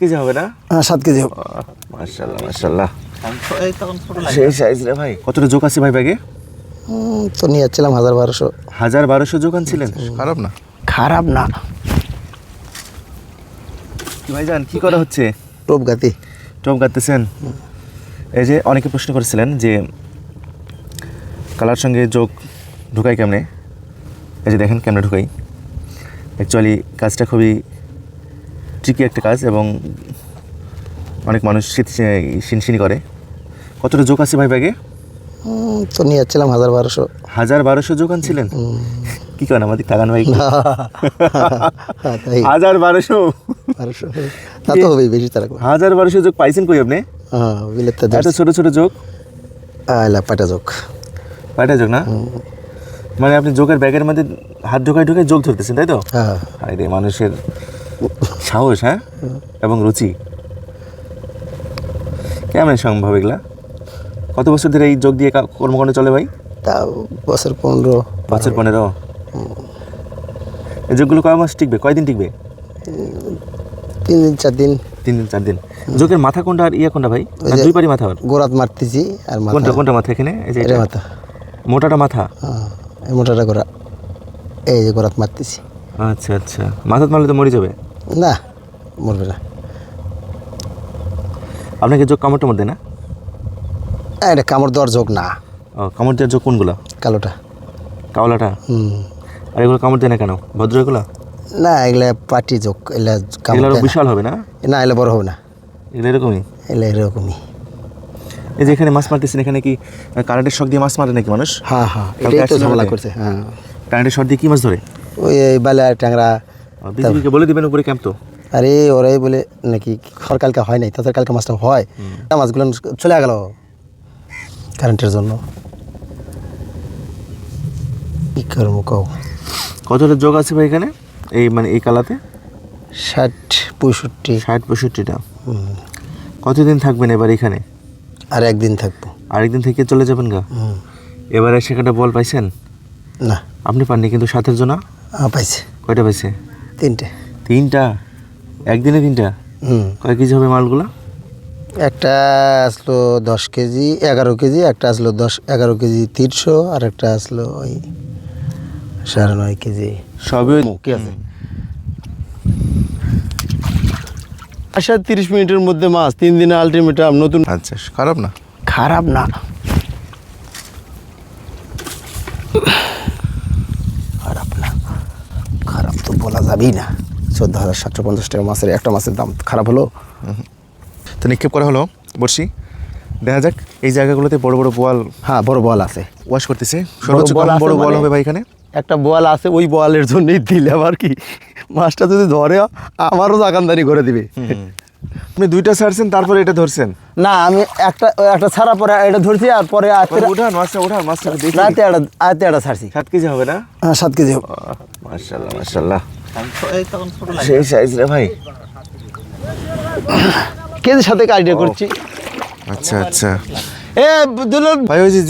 KG হবে না? হ্যাঁ সাত কেজি হবে। মার্শাল্লাহ মার্শাল্লাহ সেই সাইজ রে ভাই কতটা জোক আছে ভাই ব্যাগে? তো নিয়ে যাচ্ছিলাম হাজার বারোশো। হাজার বারোশো জোকান ছিলেন খারাপ না? খারাপ না। কি ভাইজান কি করা হচ্ছে? টোপ গাতি। টপ কাটতেছেন এই যে অনেকে প্রশ্ন করেছিলেন যে কালার সঙ্গে যোগ ঢুকাই কেমনে? এই যে দেখেন কেমনে ঢুকাই। অ্যাকচুয়ালি কাজটা খুবই ট্রিকি একটা কাজ এবং অনেক মানুষ শীত শিনশিনি করে। কতটা যোগ আছে ভাই ব্যাগে? তো নিয়ে যাচ্ছিলাম হাজার বারোশো। হাজার বারোশো যোগ আনছিলেন? কি করেন আমাদের তাগান ভাই? হাজার বারোশো? বারোশো। তা তো হবেই বেশি তারা হাজার বারোশো যোগ পাইছেন কই আপনি? হ্যাঁ এত ছোট ছোট যোগ পাটা যোগ কয়টা যোগ না? মানে আপনি যোগের ব্যাগের মধ্যে হাত ঢোকায় ঢুকে যোগ ধরতেছেন তাই তো? হ্যাঁ। আরে মানুষের সাহস হ্যাঁ? এবং রুচি। কেমন সম্ভব এগুলা? কত বছর ধরে এই যোগ দিয়ে কর্মকাণ্ড চলে ভাই? তা বছর পনেরো বছর পনেরো? এই যোগগুলো কয় মাস টিকবে? কয়দিন টিকবে? তিন দিন চার দিন। তিন দিন চার দিন। যোগের মাথা কোনটা আর ইয়া কোনটা ভাই? ওই না যে- দুই পারি মাথা গোড়াত মারতেছি আর কোনটা কোনটা মাথা এখানে? এই যে? মাথা। মোটাটা মাথা? হ্যাঁ মোটাটা গোড়া এই যে গোড়াত মারতেছি। আচ্ছা আচ্ছা। মাথা মারলে তো মরে যাবে? না মরবে না। আপনাকে যোগ কামড় টামড় দেয় না? এটা কামড় দেওয়ার যোগ না। ও কামড় দেওয়ার যোগ কোনগুলো? কালোটা। কাওলাটা? হুম। আর এগুলো কামড় দেয় না কেন? ভদ্র এগুলো না এগুলা পাটি যোগ এগুলা কামড়। বিশাল হবে না? না এগুলা বড় হবে না। এগুলো এরকমই? এগুলা এরকমই। এই যে এখানে মাছ মারতেছেন এখানে কি কারেন্টের শখ দিয়ে মাছ মারে নাকি মানুষ? হ্যাঁ হ্যাঁ এটাই তো ঝামেলা করছে হ্যাঁ। কারেন্টের শখ দিয়ে কি মাছ ধরে? ওই বালা ট্যাংরা বিজেপিকে বলে দিবেন উপরে ক্যাম্প তো? আরে ওরাই বলে নাকি খর কালকে হয় নাই তাদের কালকে মাছটা হয়। মাছগুলো চলে গেল কারেন্টের জন্য। কি করব কও? কতটা যোগ আছে ভাই এখানে? এই মানে এই কালাতে? ষাট পঁয়ষট্টি। ষাট পঁয়ষট্টিটা? কতদিন থাকবেন এবার এখানে? আর একদিন থাকব। আরেকদিন থেকে চলে যাবেন গা। এবারে সেখানটা বল পাইছেন? না। আপনি পাননি কিন্তু সাথের জন্য পাইছে। কয়টা পাইছে? তিনটে। তিনটা? একদিনে তিনটা? হুম। কয় কেজি হবে মালগুলা? একটা আসলো দশ কেজি এগারো কেজি একটা আসলো দশ এগারো কেজি তিনশো আর একটা আসলো ওই সাড়ে নয় কেজি। সবই কি আছে? আচ্ছা তিরিশ মিনিটের মধ্যে মাছ তিন দিনে আলটিমেটাম নতুন আচ্ছা খারাপ না। খারাপ না খারাপ না খারাপ তো বলা যাবেই না। চোদ্দ হাজার সাতশো পঞ্চাশ টাকা মাছের একটা মাছের দাম খারাপ হলো। তো নিক্ষেপ করা হলো বর্ষি দেখা যাক এই জায়গাগুলোতে বড় বড় বোয়াল হ্যাঁ বড় বল আছে। ওয়াশ করতেছে। সর্বোচ্চ বড় বল মানে? হবে ভাই এখানে? একটা বল আছে ওই বলের জন্যই দিলে আবার কি? মাছটা যদি ধরে আমারও দোকানদারি করে দিবে। আপনি দুইটা ছাড়ছেন তারপরে এটা ধরছেন? না আমি একটা একটা ছাড়া পরে এটা ধরছি আর পরে আজকে উঠান মাছটা উঠান মাছটা দেখি। রাতে একটা আজকে একটা ছাড়ছি। সাত কেজি হবে না? হ্যাঁ সাত কেজি হবে। মার্শাল্লাহ মার্শাল্লাহ সেই সাইজ রে ভাই। সাথে আইডিয়া করছি? আচ্ছা আচ্ছা। এ দুলন ভাই ওই যে